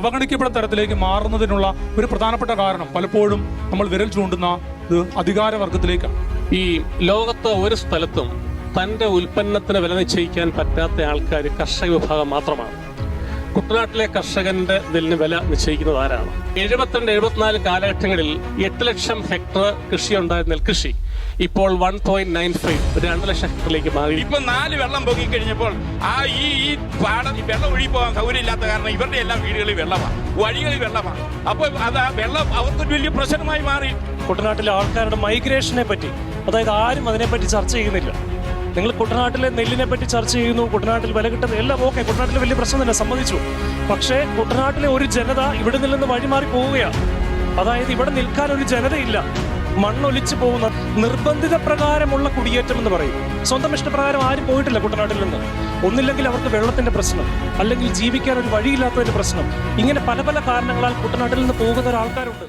അവഗണിക്കപ്പെടുന്ന തരത്തിലേക്ക് മാറുന്നതിനുള്ള ഒരു പ്രധാനപ്പെട്ട കാരണം പലപ്പോഴും നമ്മൾ വിരൽ ചൂണ്ടുന്ന ഒരു അധികാരവർഗത്തിലേക്കാണ്. ഈ ലോകത്ത് ഒരു സ്ഥലത്തും തന്റെ ഉൽപ്പന്നത്തിന് വില നിശ്ചയിക്കാൻ പറ്റാത്ത ആൾക്കാർ കർഷക വിഭാഗം മാത്രമാണ്. കുട്ടനാട്ടിലെ കർഷകന്റെ നെല്ലിന് വില നിശ്ചയിക്കുന്നത് ആരാണ്? എഴുപത്തിരണ്ട് എഴുപത്തിനാല് കാലഘട്ടങ്ങളിൽ എട്ട് ലക്ഷം ഹെക്ടർ കൃഷി ഉണ്ടായ നെൽകൃഷി ഇപ്പോൾ വൺ പോയിന്റ് നയൻ ഫൈവ് രണ്ട് ലക്ഷം ഹെക്ടറിലേക്ക് മാറി. ഇപ്പൊ നാല് വെള്ളം പൊങ്ങി കഴിഞ്ഞപ്പോൾ ആ ഈ ഈ പാടം ഈ വെള്ളം ഒഴുകി പോകാൻ സൗകര്യമില്ലാത്ത കാരണം ഇവരുടെ എല്ലാം വീടുകളിൽ വെള്ളമാണ് വഴികളിൽ വെള്ളമാണ്. അപ്പോൾ അത് ആ വെള്ളം അവർക്ക് വലിയ പ്രശ്നമായി മാറി. കുട്ടനാട്ടിലെ ആൾക്കാരുടെ മൈഗ്രേഷനെ പറ്റി അതായത് ആരും അതിനെപ്പറ്റി ചർച്ച ചെയ്യുന്നില്ല. നിങ്ങൾ കുട്ടനാട്ടിലെ നെല്ലിനെ പറ്റി ചർച്ച ചെയ്യുന്നു കുട്ടനാട്ടിൽ വില കിട്ടുന്നത് എല്ലാം ഓക്കെ കുട്ടനാട്ടിൽ വലിയ പ്രശ്നം തന്നെ സമ്മതിച്ചു. പക്ഷേ കുട്ടനാട്ടിലെ ഒരു ജനത ഇവിടെ നിന്ന് വഴിമാറി പോവുകയാണ്. അതായത് ഇവിടെ നിൽക്കാൻ ഒരു ജനതയില്ല. മണ്ണൊലിച്ചു പോകുന്ന നിർബന്ധിത പ്രകാരമുള്ള കുടിയേറ്റം എന്ന് പറയും. സ്വന്തം ഇഷ്ടപ്രകാരം ആരും പോയിട്ടില്ല കുട്ടനാട്ടിൽ നിന്ന്. ഒന്നില്ലെങ്കിൽ അവർക്ക് വെള്ളത്തിന്റെ പ്രശ്നം അല്ലെങ്കിൽ ജീവിക്കാൻ ഒരു വഴിയില്ലാത്തതിന്റെ പ്രശ്നം. ഇങ്ങനെ പല പല കാരണങ്ങളാൽ കുട്ടനാട്ടിൽ നിന്ന് പോകുന്ന ഒരാൾക്കാരുണ്ട്.